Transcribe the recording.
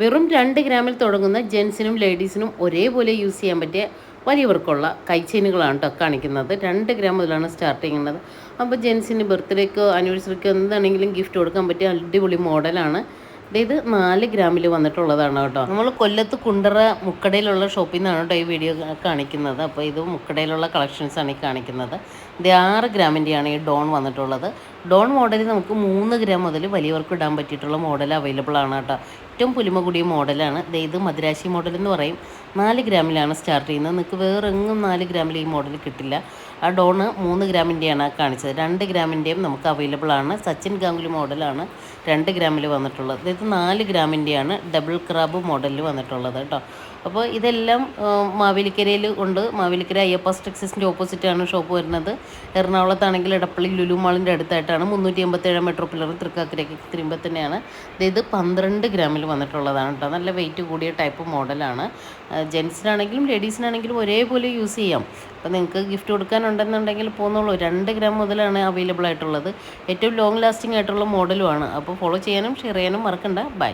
വെറും രണ്ട് ഗ്രാമിൽ തുടങ്ങുന്ന ജെൻസിനും ലേഡീസിനും ഒരേപോലെ യൂസ് ചെയ്യാൻ പറ്റിയ വലിയവർക്കുള്ള കൈച്ചെയിനുകളാണ് കേട്ടോ കാണിക്കുന്നത്. രണ്ട് ഗ്രാം മുതലാണ് സ്റ്റാർട്ട് ചെയ്യുന്നത് അപ്പോൾ ജെൻസിന് ബർത്ത്ഡേക്കോ ആനിവേഴ്സറിക്കോ എന്താണെങ്കിലും ഗിഫ്റ്റ് കൊടുക്കാൻ പറ്റിയ അടിപൊളി മോഡലാണ്. ഇത് നാല് ഗ്രാമിൽ വന്നിട്ടുള്ളതാണ് കേട്ടോ. നമ്മൾ കൊല്ലത്ത് കുണ്ടറ മുക്കടയിലുള്ള ഷോപ്പിൽ നിന്നാണ് കേട്ടോ ഈ വീഡിയോ കാണിക്കുന്നത്. അപ്പോൾ ഇത് മുക്കടയിലുള്ള കളക്ഷൻസാണ് ഈ കാണിക്കുന്നത്. ഇത് ആറ് ഗ്രാമിന്റെയാണ് ഈ ഡോൺ വന്നിട്ടുള്ളത്. ഡോൺ മോഡൽ നമുക്ക് മൂന്ന് ഗ്രാം മുതൽ വലിയവർക്ക് ഇടാൻ പറ്റിയിട്ടുള്ള മോഡൽ അവൈലബിൾ ആണ് കേട്ടോ. ഏറ്റവും പുലിമ കൂടിയ മോഡലാണ്. ഇത് മദ്രാശി മോഡൽ എന്ന് പറയും. നാല് ഗ്രാമിലാണ് സ്റ്റാർട്ട് ചെയ്യുന്നത്. നിങ്ങൾക്ക് വേറെ എങ്ങും നാല് ഗ്രാമിൽ ഈ മോഡൽ കിട്ടില്ല. ആ ഡോണ് മൂന്ന് ഗ്രാമിന്റെയാണ് കാണിച്ചത്. രണ്ട് ഗ്രാമിന്റെയും നമുക്ക് അവൈലബിൾ ആണ്. സച്ചിൻ ഗാംഗുലി മോഡലാണ് രണ്ട് ഗ്രാമിൽ വന്നിട്ടുള്ളത്. ഇത് നാല് ഗ്രാമിന്റെയാണ് ഡബിൾ ക്രാബ് മോഡലിൽ വന്നിട്ടുള്ളത് കേട്ടോ. അപ്പോൾ ഇതെല്ലാം മാവേലിക്കരയിൽ ഉണ്ട്. മാവേലിക്കര അയ്യപ്പ ടെക്സസിന്റെ ഓപ്പോസിറ്റാണ് ഷോപ്പ് വരുന്നത്. എറണാകുളത്താണെങ്കിൽ ഇടപ്പള്ളി ലുലു മാളിന്റെ അടുത്തായിട്ടാണ് മുന്നൂറ്റി എൺപത്തേഴ് മെട്രോ പില്ലർ തൃക്കാക്കരയ്ക്ക് തിരുമ്പോൾ തന്നെയാണ്. ഇത് പന്ത്രണ്ട് ഗ്രാമിൽ വന്നിട്ടുള്ളതാണ് കേട്ടോ. നല്ല വെയിറ്റ് കൂടിയ ടൈപ്പ് മോഡലാണ് ജെൻസിനാണെങ്കിലും ലേഡീസിനാണെങ്കിലും ഒരേപോലെ യൂസ് ചെയ്യാം. അപ്പോൾ നിങ്ങൾക്ക് ഗിഫ്റ്റ് കൊടുക്കാനുണ്ടെന്നുണ്ടെങ്കിൽ പോകുന്നുള്ളൂ രണ്ട് ഗ്രാം മുതലാണ് അവൈലബിൾ ആയിട്ടുള്ളത്. ഏറ്റവും ലോങ് ലാസ്റ്റിംഗ് ആയിട്ടുള്ള മോഡലുമാണ് അപ്പോൾ ഫോളോ ചെയ്യാനും ഷെയർ ചെയ്യാനും മറക്കണ്ട. ബൈ